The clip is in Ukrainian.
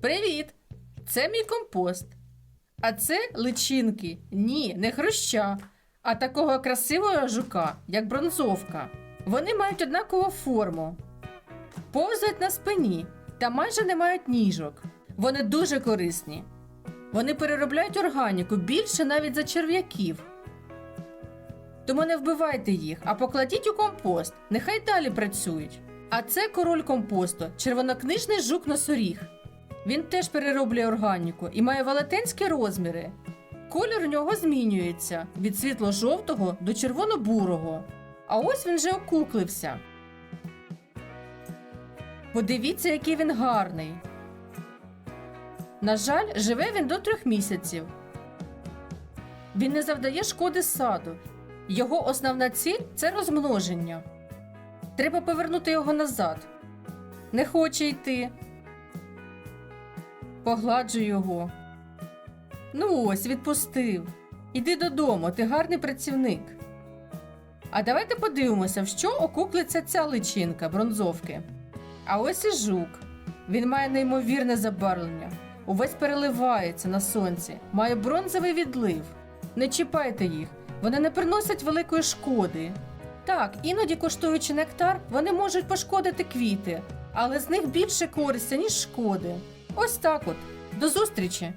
Привіт! Це мій компост. А це личинки. Ні, не хруща, а такого красивого жука, як бронзовка. Вони мають однакову форму, повзають на спині та майже не мають ніжок. Вони дуже корисні. Вони переробляють органіку більше навіть за черв'яків. Тому не вбивайте їх, а покладіть у компост. Нехай далі працюють. А це король компосту, червонокнижний жук носоріг. Він теж перероблює органіку і має велетенські розміри. Колір у нього змінюється від світло-жовтого до червоно-бурого. А ось він вже окуклився. Подивіться, який він гарний. На жаль, живе він до трьох місяців. Він не завдає шкоди саду. Його основна ціль це розмноження. Треба повернути його назад. Не хоче йти. Погладжу його. Ну ось, відпустив. Іди додому, ти гарний працівник. А давайте подивимося, в що окуклиться ця личинка бронзовки. А ось і жук. Він має неймовірне забарвлення. Увесь переливається на сонці, має бронзовий відлив. Не чіпайте їх, вони не приносять великої шкоди. Так, іноді коштуючи нектар, вони можуть пошкодити квіти, але з них більше користі, ніж шкоди. Ось так от. До зустрічі!